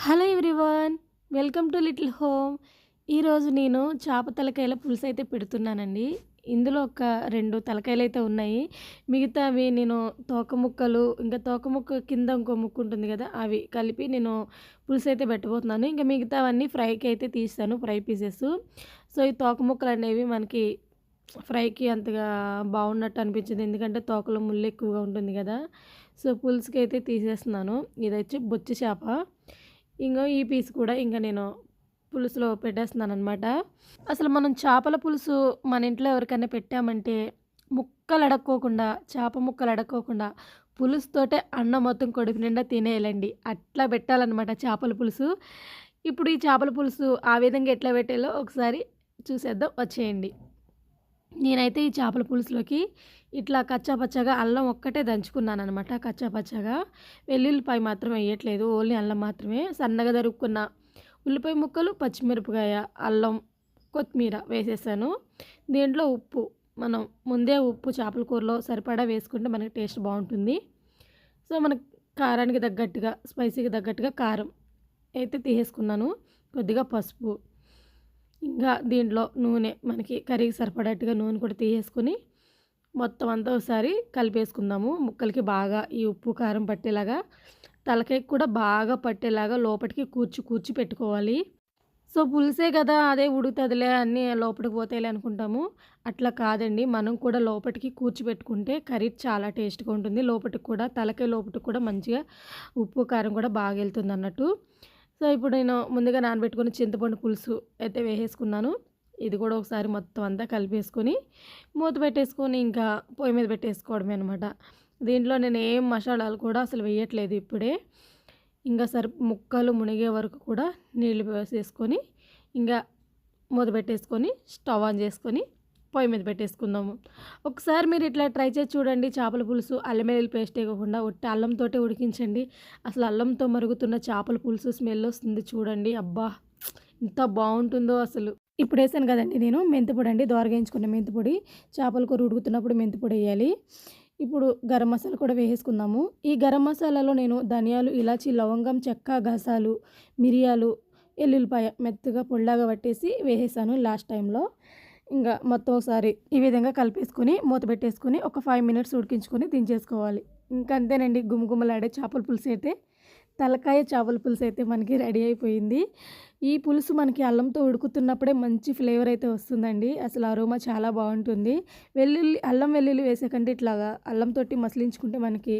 Hello everyone welcome to little home. ఈరోజు నేను చేప తలకాయల పులుసు అయితే పెడుతున్నానండి. ఇందులో ఒక రెండు తలకాయలు అయితే ఉన్నాయి. మిగతావి నేను తోక ముక్కలు ఇంకా తోక ముక్క కింద ఇంకో ముక్క ఉంటుంది కదా అవి కలిపి నేను పులుసు అయితే పెట్టబోతున్నాను. ఇంకా మిగతావన్నీ ఫ్రైకి అయితే తీస్తాను ఫ్రై పీసెస్. సో ఈ తోక ముక్కలు అనేవి మనకి ఫ్రైకి అంతగా బాగున్నట్టు అనిపించింది. ఎందుకంటే తోకలో ముళ్ళు ఎక్కువగా ఉంటుంది కదా. సో పులుసుకి అయితే తీసేస్తున్నాను. ఇది వచ్చి బొచ్చి చేప. ఇంకో ఈ పీస్ కూడా ఇంకా నేను పులుసులో పెట్టేస్తున్నాను అనమాట అసలు మనం చేపల పులుసు మన ఇంట్లో ఎవరికైనా పెట్టామంటే ముక్కలు అడక్కోకుండా చేప ముక్కలు అడక్కోకుండా పులుసుతోటే అన్నం మొత్తం కొడుకు నిండా తినేయాలండి. అట్లా పెట్టాలన్నమాట చేపల పులుసు. ఇప్పుడు ఈ చేపల పులుసు ఆ విధంగా ఎట్లా పెట్టాలో ఒకసారి చూసేద్దాం వచ్చేయండి. నేనైతే ఈ చేపల పులుసులోకి ఇట్లా కచ్చాపచ్చగా అల్లం ఒక్కటే దంచుకున్నాను అనమాట కచ్చాపచ్చగా వెల్లుల్లిపాయ మాత్రం వేయట్లేదు ఓన్లీ అల్లం మాత్రమే. సన్నగా దరుక్కున్న ఉల్లిపాయ ముక్కలు పచ్చిమిరపకాయ అల్లం కొత్తిమీర వేసేసాను. దీంట్లో ఉప్పు మనం ముందే ఉప్పు చేపల కూరలో సరిపడా వేసుకుంటే మనకి టేస్ట్ బాగుంటుంది. సో మనకు కారానికి తగ్గట్టుగా స్పైసీకి తగ్గట్టుగా కారం అయితే తీసేసుకున్నాను. కొద్దిగా పసుపు ఇంకా దీంట్లో నూనె మనకి కర్రీకి సరిపడట్టుగా నూనె కూడా తీసేసుకొని మొత్తం అంతా ఒకసారి కలిపేసుకుందాము. ముక్కలకి బాగా ఈ ఉప్పు కారం పట్టేలాగా తలకాయకి కూడా బాగా పట్టేలాగా లోపలికి కూర్చి కూర్చి పెట్టుకోవాలి. సో పులిసే కదా అదే ఉడుకుతుందిలే అన్నీ లోపలికి పోతాయిలే అనుకుంటాము. అట్లా కాదండి మనం కూడా లోపలికి కూర్చిపెట్టుకుంటే కర్రీ చాలా టేస్ట్గా ఉంటుంది. లోపలికి కూడా తలకాయ లోపలికి కూడా మంచిగా ఉప్పు కారం కూడా బాగా వెళ్తుంది అన్నట్టు. సో ఇప్పుడు నేను ముందుగా నానబెట్టుకుని చింతపండు పులుసు అయితే వేసేసుకున్నాను. ఇది కూడా ఒకసారి మొత్తం అంతా కలిపేసుకొని మూత పెట్టేసుకొని ఇంకా పొయ్యి మీద పెట్టేసుకోవడమే అనమాట దీంట్లో నేను ఏం మసాలాలు కూడా అసలు వేయట్లేదు ఇప్పుడే. ఇంకా సరి ముక్కలు మునిగే వరకు కూడా నీళ్ళు వేసేసుకొని ఇంకా మూత పెట్టేసుకొని స్టవ్ ఆన్ చేసుకొని పొయ్యి మీద పెట్టేసుకుందాము. ఒకసారి మీరు ఇట్లా ట్రై చేసి చూడండి. చేపల పులుసు అల్లం వెల్లుల్లి పేస్ట్ వేయకుండా ఒట్టి అల్లంతో ఉడికించండి. అసలు అల్లంతో మరుగుతున్న చేపల పులుసు స్మెల్ వస్తుంది చూడండి. అబ్బా ఎంత బాగుంటుందో అసలు. ఇప్పుడు వేసాను కదండి నేను మెంతిపొడి అండి. దోరగాయించుకున్న మెంతిపొడి చేపల కూర ఉడుకుతున్నప్పుడు మెంతిపొడి వేయాలి. ఇప్పుడు గరం మసాలా కూడా వేసేసుకుందాము. ఈ గరం మసాలాలో నేను ధనియాలు ఇలాచి లవంగం చెక్క గసాలు మిరియాలు ఎల్లుల్లిపాయ మెత్తగా పొళ్ళాగా పట్టేసి వేసేసాను లాస్ట్ టైంలో. ఇంకా మొత్తం ఒకసారి ఈ విధంగా కలిపేసుకొని మూత పెట్టేసుకొని ఒక ఫైవ్ మినిట్స్ ఉడికించుకొని దించేసుకోవాలి. ఇంకా అంతేనండి గుమగుమలాడే చేపల పులుసు అయితే తలకాయ చేపల పులుసు అయితే మనకి రెడీ అయిపోయింది. ఈ పులుసు మనకి అల్లంతో ఉడుకుతున్నప్పుడే మంచి ఫ్లేవర్ అయితే వస్తుందండి. అసలు అరోమా చాలా బాగుంటుంది. వెల్లుల్లి అల్లం వెల్లుల్లి వేసేకంటే ఇట్లాగా అల్లంతో మసలించుకుంటే మనకి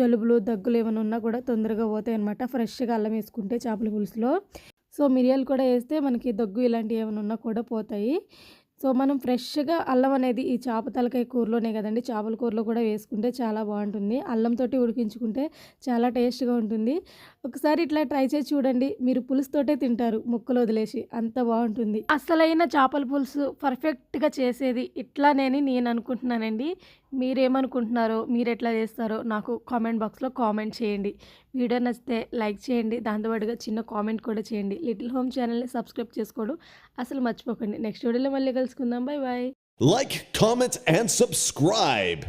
జలుబులు దగ్గులు ఏమైనా ఉన్నా కూడా తొందరగా పోతాయి అనమాట ఫ్రెష్గా అల్లం వేసుకుంటే చేపల పులుసులో. సో మిరియాలు కూడా వేస్తే మనకి దగ్గు ఇలాంటివి ఏమైనా ఉన్నా కూడా పోతాయి. సో మనం ఫ్రెష్గా అల్లం అనేది ఈ చేప తలకాయ కూరలోనే కదండి చేపల కూరలో కూడా వేసుకుంటే చాలా బాగుంటుంది. అల్లంతో ఉడికించుకుంటే చాలా టేస్ట్గా ఉంటుంది. ఒకసారి ఇట్లా ట్రై చేసి చూడండి. మీరు పులుసుతోటే తింటారు ముక్కలు వదిలేసి. అంత బాగుంటుంది. అసలైన చేపల పులుసు పర్ఫెక్ట్గా చేసేది ఇట్లానేని నేను అనుకుంటున్నానండి. మీరేమనుకుంటున్నారో మీరు ఎట్లా చేస్తారో నాకు కామెంట్ బాక్స్లో కామెంట్ చేయండి. వీడియో నచ్చితే లైక్ చేయండి దాంతోపాటుగా చిన్న కామెంట్ కూడా చేయండి. లిటిల్ హోమ్ ఛానల్ని సబ్స్క్రైబ్ చేసుకోవడం అసలు మర్చిపోకండి. నెక్స్ట్ వీడియోలో మళ్ళీ కలుసుకుందాం. Bye bye like comment and subscribe